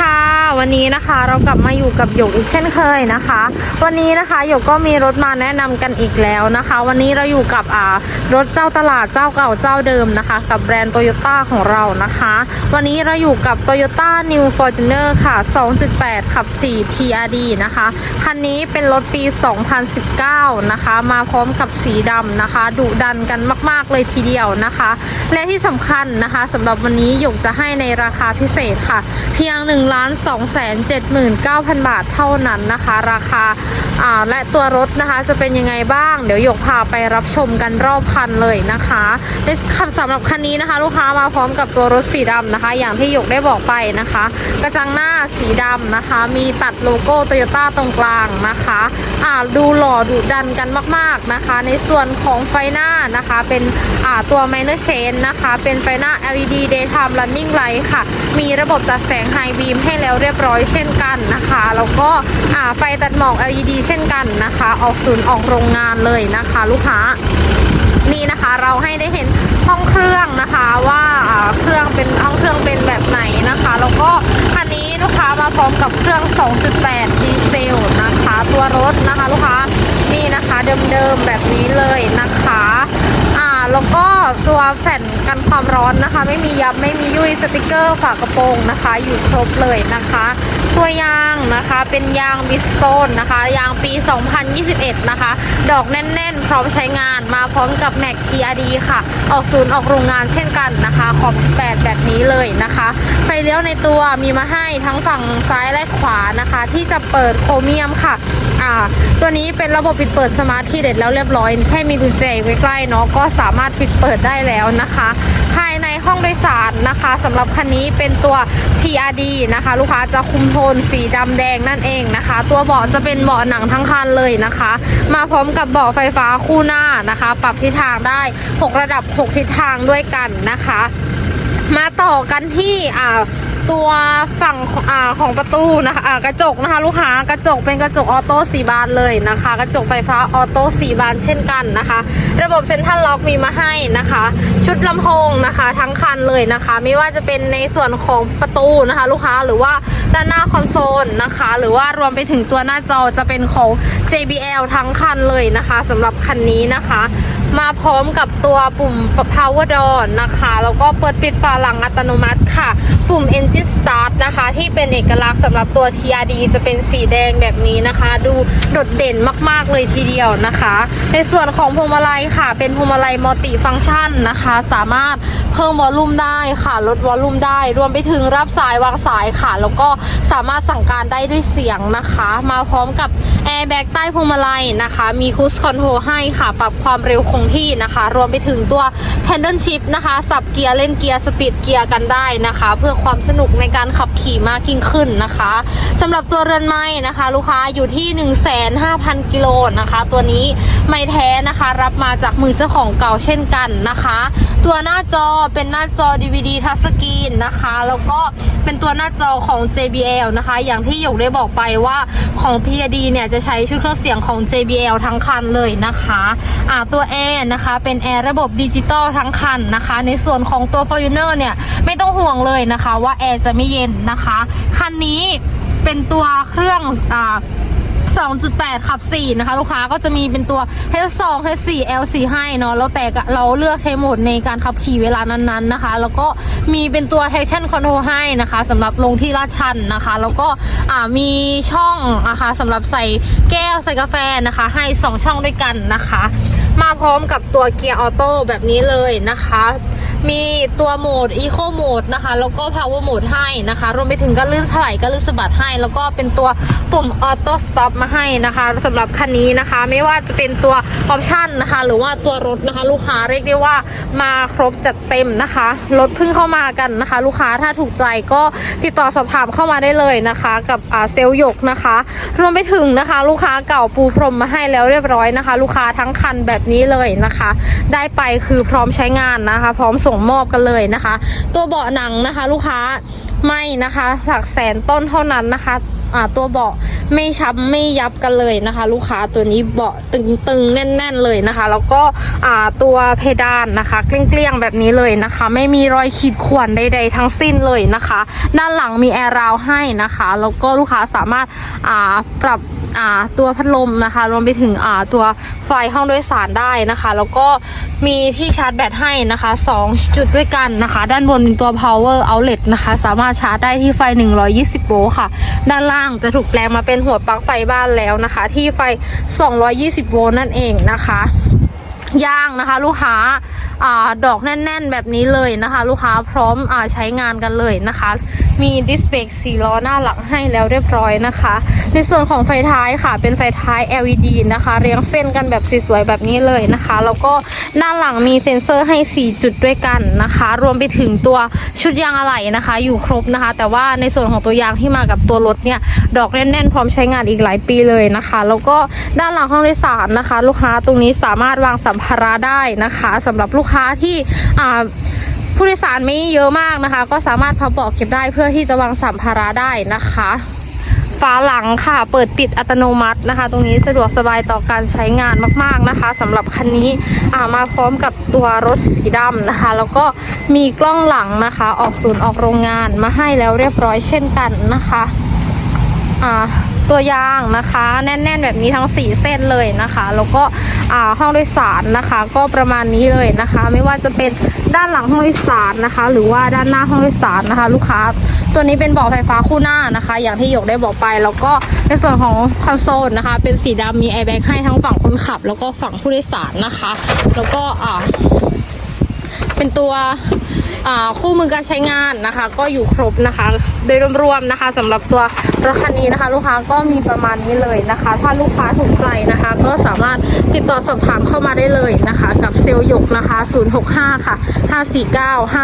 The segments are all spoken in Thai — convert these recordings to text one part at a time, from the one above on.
ค่ะ วันนี้นะคะเรากลับมาอยู่กับหยกอีกเช่นเคยนะคะ วันนี้นะคะหยกก็มีรถมาแนะนำกันอีกแล้วนะคะ วันนี้เราอยู่กับอ่ารถเจ้าตลาดเจ้าเก่าเจ้าเดิมนะคะ กับแบรนด์โตโยต้าของเรานะคะ วันนี้เราอยู่กับ Toyota New Fortuner ค่ะ 2.8 ขับ 4 TRD นะคะ คันนี้เป็นรถปี 2019 นะคะ มาพร้อมกับสีดำนะคะ ดุดันกันมาก ๆ เลยทีเดียวนะคะ และที่สำคัญนะคะสำหรับวันนี้หยกจะให้ในราคาพิเศษค่ะ เพียง 1 1,279,000 บาทเท่านั้นนะคะ ราคาอ่าและตัวรถนะคะจะเป็นยังไงบ้าง เดี๋ยวหยกพาไปรับชมกันรอบคันเลยนะคะในคำสำหรับคันนี้นะคะ ลูกค้ามาพร้อมกับตัวรถสีดำนะคะ อย่างที่หยกได้บอกไปนะคะ กระจังหน้าสีดำนะคะ มีตัดโลโก้โตโยต้าตรงกลางนะคะอ่าดูหล่อดุดันกันมาก ๆนะคะ ในส่วนของไฟหน้านะคะเป็นอ่าตัว minor chain นะคะ เป็นไฟหน้า LED daytime running light ค่ะ มีระบบจัดแสง high beam ให้แล้วเรียบร้อยเช่นกันนะคะ แล้วก็ไฟตัดหมอก LED เช่นกันนะคะ ออกศูนย์ออกโรงงานเลยนะคะ ลูกค้านี่นะคะเราให้ได้เห็นห้องเครื่องนะคะว่าเครื่องเป็นห้องเครื่องเป็นแบบไหนนะคะ แล้วก็คันนี้ลูกค้ามาพร้อมกับเครื่อง 2.8 ดีเซลนะคะ ตัวรถนะคะ ลูกค้านี่นะคะเดิมๆแบบนี้เลยนะคะ แล้วก็ตัวแผ่นกันความร้อนนะคะ ไม่มียับไม่มียุ่ยสติกเกอร์ฝากระโปรงนะคะ อยู่ครบเลยนะคะ ตัวยางนะคะเป็นยางบิสโตนนะคะ ยางปี 2021 นะคะ ดอกแน่น ๆ พร้อมใช้งานมาพร้อมกับแม็ก TRD ค่ะ ออกศูนย์ออกโรงงานเช่นกันนะคะขอบ 18 แบบนี้เลยนะคะ ไฟเลี้ยวในตัวมีมาให้ทั้งฝั่งซ้ายและขวานะคะ ที่จะเปิดโครเมียมค่ะอ่าตัวนี้เป็นระบบปิดเปิดสมาร์ทที่เด็ดแล้วเรียบร้อย แค่มีกุญแจใกล้ๆเนาะก็สามารถปิดเปิดได้แล้วนะคะให้องโดยสารนะคะสำหรับคันนี้เป็นตัว TRD นะคะ ลูกค้าจะคุมโทนสีดำแดงนั่นเองนะคะ ตัวเบาะจะเป็นเบาะหนังทั้งคันเลยนะคะ มาพร้อมกับเบาะไฟฟ้าคู่หน้านะคะ ปรับทิศทางได้ 6 ระดับ 6 ทิศทางด้วยกันนะคะ มาต่อกันที่อ่าตัวฝั่งอ่าของประตูนะคะอ่ากระจกนะคะ ลูกค้ากระจกเป็นกระจกออโต้สีบานเลยนะคะ กระจกไฟฟ้าออโต้สีบานเช่นกันนะคะ ระบบเซ็นทรัลล็อกมีมาให้นะคะ ชุดลำโพงนะคะ ทั้งคันเลยนะคะ ไม่ว่าจะเป็นในส่วนของประตูนะคะ ลูกค้าหรือว่าด้านหน้าคอนโซลนะคะ หรือว่ารวมไปถึงตัวหน้าจอจะเป็นของ JBL ทั้งคันเลยนะคะสำหรับคันนี้นะคะ มาพร้อมกับตัวปุ่ม power door นะคะ แล้วก็เปิดปิดฝาหลังอัตโนมัติค่ะ ปุ่ม engine start นะคะ ที่เป็นเอกลักษณ์สำหรับตัว TRD จะเป็นสีแดงแบบนี้นะคะ ดูโดดเด่นมาก ๆ เลยทีเดียวนะคะ ในส่วนของพวงมาลัยค่ะ เป็นพวงมาลัยมัลติฟัง c t ชันนะคะ สามารถเพิ่มวอลลุ่มได้ค่ะ ลดวอลลุ่มได้ รวมไปถึงรับสายวางสายค่ะ แล้วก็สามารถสั่งการได้ด้วยเสียงนะคะ มาพร้อมกับแอร์แบ็กใต้พวงมาลัยนะคะ มีคูสคอนโทรให้ค่ะ ปรับความเร็วคงที่นะคะ รวมไปถึงตัว p e n d a l Shift นะคะ สับเกียร์เล่นเกียร์สปีดเกียร์กันได้นะคะ เพื่อความสนุกในการขับขี่มากยิ่งขึ้นนะคะสำหรับตัวเรือนไม้นะคะ ลูกค้าอยู่ที่ 15,000กิโลนะคะ ตัวนี้ไม่แท้นะคะ รับมาจากมือเจ้าของเก่าเช่นกันนะคะ ตัวหน้าจอเป็นหน้าจอ DVD ทัชสกรีนนะคะ แล้วก็เป็นตัวหน้าจอของ JBL นะคะ อย่างที่หยกได้บอกไปว่าของ TD เนี่ยจะใช้ชุดเครื่องเสียงของ JBL ทั้งคันเลยนะคะอ่าตัวแอรนะคะ เป็นแอร์ระบบดิจิตอลทั้งคันนะคะ ในส่วนของตัว Fortuner เนี่ยไม่ต้องห่วงเลยนะคะ ว่าแอร์จะไม่เย็นนะคะ คันนี้เป็นตัวเครื่องอ่า2.8 ขับ 4 นะคะ ลูกค้าก็จะมีเป็นตัว H2 H4 L4 ให้เนาะแล้วแต่เราเลือกใช้โหมดในการขับขี่เวลานั้นๆนะคะ แล้วก็มีเป็นตัว traction control ให้นะคะสำหรับลงที่ลาดชันนะคะ แล้วก็มีช่องนะคะสำหรับใส่แก้วใส่กาแฟนะคะ ให้ 2 ช่องด้วยกันนะคะ มาพร้อมกับตัวเกียร์ออโต้แบบนี้เลยนะคะ มีตัวโหมด Eco Mode นะคะ แล้วก็ Power Mode ให้นะคะ รวมไปถึงก็ลื่นถลายก็ลื่นสะบัดให้ แล้วก็เป็นตัวปุ่ม Auto Stop มาให้นะคะสำหรับคันนี้นะคะ ไม่ว่าจะเป็นตัวออปชั่นนะคะ หรือว่าตัวรถนะคะ ลูกค้าเรียกได้ว่ามาครบจัดเต็มนะคะรถเพิ่งเข้ามากันนะคะ ลูกค้าถ้าถูกใจก็ติดต่อสอบถามเข้ามาได้เลยนะคะ กับเซลล์ยกนะคะ รวมไปถึงนะคะ ลูกค้าเก่าปูพรมมาให้แล้วเรียบร้อยนะคะ ลูกค้าทั้งคันแบบนี้เลยนะคะ ได้ไปคือพร้อมใช้งานนะคะ พร้อมส่งมอบกันเลยนะคะ ตัวเบาะหนังนะคะ ลูกค้าไม่นะคะ หลักแสนต้นเท่านั้นนะคะ อ่าตัวเบาะไม่ช้ำไม่ยับกันเลยนะคะ ลูกค้าตัวนี้เบาะตึงๆแน่น ๆเลยนะคะ แล้วก็อ่าตัวเพดานนะคะเกลี้ยงๆแบบนี้เลยนะคะ ไม่มีรอยขีดข่วนใดๆทั้งสิ้นเลยนะคะ ด้านหลังมีแอร์ราวให้นะคะแล้วก็ลูกค้าสามารถอ่าปรับอ่าตัวพัดลมนะคะรวมไปถึงอ่าตัวไฟห้องโดยสารได้นะคะ แล้วก็มีที่ชาร์จแบตให้นะคะ 2 จุดด้วยกันนะคะ ด้านบนเป็นตัว power outlet นะคะ สามารถชาร์จได้ที่ไฟ 120 โวลต์ค่ะ ด้านล่างจะถูกแปลงมาเป็นหัวปลั๊กไฟบ้านแล้วนะคะ ที่ไฟ 220 โวลต์นั่นเองนะคะ ย่างนะคะ ลูกค้าอาดอกแน่น ๆ แบบนี้เลยนะคะ ลูกค้าพร้อมอาใช้งานกันเลยนะคะ มีดิสเบรกสีล้อหน้าหลังให้แล้วเรียบร้อยนะคะ ในส่วนของไฟท้ายค่ะเป็นไฟท้าย LED นะคะ เรียงเส้นกันแบบสวยๆแบบนี้เลยนะคะ แล้วก็ด้านหลังมีเซ็นเซอร์ให้ 4 จุดด้วยกันนะคะ รวมไปถึงตัวชุดยางอะไหล่นะคะ อยู่ครบนะคะ แต่ว่าในส่วนของตัวยางที่มากับตัวรถเนี่ยดอกแน่นๆ พร้อมใช้งานอีกหลายปีเลยนะคะ แล้วก็ด้านหลังห้องโดยสารนะคะ ลูกค้าตรงนี้สามารถวางสัมภาระได้นะคะสำหรับลูกค้าที่ผู้โดยสารไม่เยอะมากนะคะ ก็สามารถพับเบาะเก็บได้เพื่อที่จะวางสัมภาระได้นะคะฝาหลังค่ะ เปิดปิดอัตโนมัตินะคะ ตรงนี้สะดวกสบายต่อการใช้งานมาก ๆนะคะสำหรับคันนี้มาพร้อมกับตัวรถสีดำนะคะ แล้วก็มีกล้องหลังนะคะ ออกศูนย์ออกโรงงานมาให้แล้วเรียบร้อยเช่นกันนะคะอ่า ตัวยางนะคะ แน่น ๆ แบบนี้ทั้ง 4 เส้นเลยนะคะ แล้วก็ห้องโดยสารนะคะ ก็ประมาณนี้เลยนะคะ ไม่ว่าจะเป็นด้านหลังห้องโดยสารนะคะ หรือว่าด้านหน้าห้องโดยสารนะคะ ลูกค้าตัวนี้เป็นเบาะไฟฟ้าคู่หน้านะคะ อย่างที่หยกได้บอกไป แล้วก็ในส่วนของคอนโซลนะคะ เป็นสีดำมีแอร์แบ็กให้ทั้งฝั่งคนขับ แล้วก็ฝั่งผู้โดยสารนะคะ แล้วก็อ่าเป็นตัวอ่าคู่มือการใช้งานนะคะ ก็อยู่ครบนะคะ โดยรวมๆนะคะสำหรับตัวรถคันนี้นะคะ ลูกค้าก็มีประมาณนี้เลยนะคะ ถ้าลูกค้าถูกใจนะคะ ก็สามารถติดต่อสอบถามเข้ามาได้เลยนะคะ กับเซลล์หยกนะคะ 065 ค่ะ 549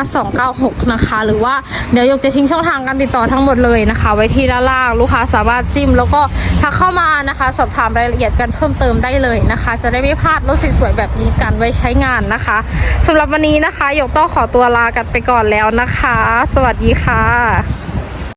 5296 นะคะ หรือว่าเดี๋ยวหยกจะทิ้งช่องทางการติดต่อทั้งหมดเลยนะคะ ไว้ที่ด้านล่างลูกค้าสามารถจิ้ม แล้วก็ทักเข้ามานะคะ สอบถามรายละเอียดกันเพิ่มเติมได้เลยนะคะ จะได้ไม่พลาดรถสวยๆแบบนี้กันไว้ใช้งานนะคะสำหรับวันนี้นะคะหยกต้องขอตัวลากันไปก่อนแล้วนะคะ สวัสดีค่ะ